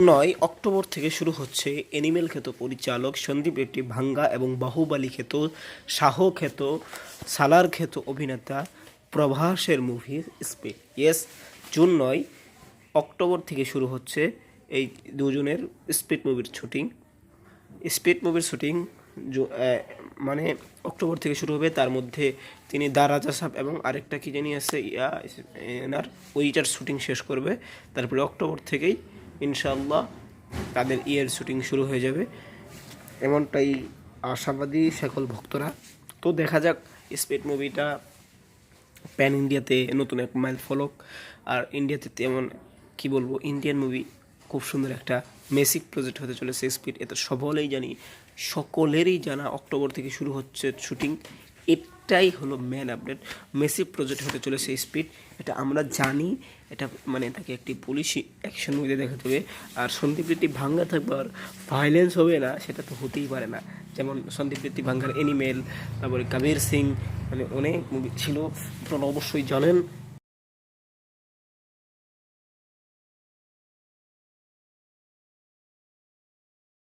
নয় অক্টোবর থেকে শুরু হচ্ছে অ্যানিমেল খ্যাত পরিচালক সন্দীপ রেড্ডি, ভাঙ্গা এবং বাহুবালী খ্যাত শাহ খ্যাত সালার খ্যাত অভিনেতা প্রভাসের মুভি স্পিড ইয়েস জুন নয় অক্টোবর থেকে শুরু হচ্ছে এই দুজনের স্পিড মুভির শুটিং স্পিড মুভির শুটিং মানে অক্টোবর থেকে শুরু হবে। তার মধ্যে তিনি দা রাজা সাহেব এবং আরেকটা কি জানি আছে, ইয়া, এনার ওইটার শুটিং শেষ করবে, তারপরে অক্টোবর থেকেই ইনশাআল্লাহ তাদের ইয়ের শুটিং শুরু হয়ে যাবে। এমনটাই আশাবাদী সকল ভক্তরা। তো দেখা যাক, স্পিড মুভিটা প্যান ইন্ডিয়াতে নতুন এক মাইল ফলক। আর ইন্ডিয়াতে তেমন, কি বলব, ইন্ডিয়ান মুভি খুব সুন্দর একটা মেসিক প্রজেক্ট হতে চলেছে স্পিড। এতে সকলেই জানি, সকলেরই জানা অক্টোবর থেকে শুরু হচ্ছে শুটিং। এটাই হলো মেন আপডেট মেসি প্রজেক্ট হতে চলেছে স্পিড এটা আমরা জানি। এটা মানে তাকে একটি পুলিশি অ্যাকশন মুভিতে দেখাতে হবে। আর সন্দীপ রেড্ডি ভাঙ্গা থাকবে আর ভাইলেন্স হবে না, সেটা তো হতেই পারে না। যেমন সন্দীপ রেড্ডি ভাঙ্গার এনিমেল তারপরে কবির সিং মানে অনেক মুভি ছিল। অবশ্যই জানেন।